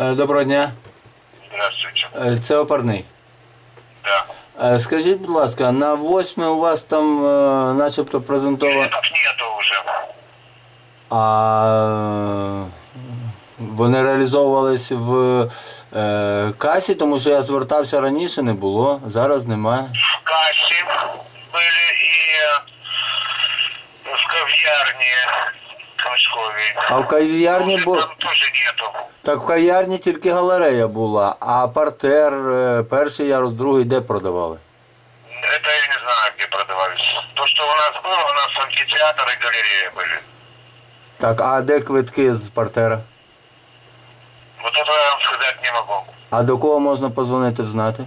Е, Доброго дня. Здравствуйте. Е, Це опарний. Да. Е, Скажіть, будь ласка, на 8 у вас там начебто презентовано. Билетов нету уже. А вони реалізовувались в е, касі, тому що я звертався раніше, не було, зараз немає. В кассе были и э, в кав'ярні Камськовій. А в кав'ярні Уже бу... Там тоже нету. так в кав'ярні тільки галерея була, а партер, е, перший ярус, другий де продавали? Это я не знаю, где продавались. То, что у нас было, у нас амфитеатр и галерея были. Так, а де квитки з партера? Вот это я вам сказать не могу. А до кого можна позвонити взнати?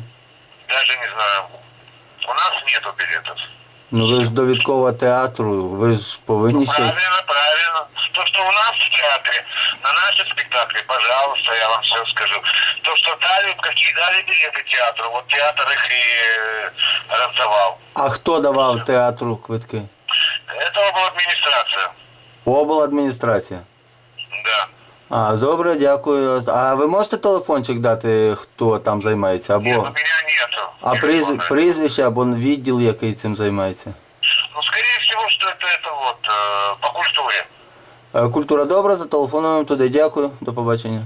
Даже не знаю. У нас нету билетов. Ну ви ж довідкова театру, ви ж повинні щось. Правильно, правильно. То, что у нас в театре, на наши спектакли, пожалуйста, я вам все скажу. То, что дали, какие дали билеты театру, вот театр их и э, раздавал. А хто давав театру квитки? Это была администрация. Обладміністрація. Да. А, добре, дякую. А ви можете телефончик дати, хто там займається? Нет, у Або меня нету. а приз, телефона. прізвище або відділ, який цим займається? Ну, скорее всего, что это, это вот, э, по культуре. Е, Культура добра, зателефонуємо туди. Дякую, до побачення.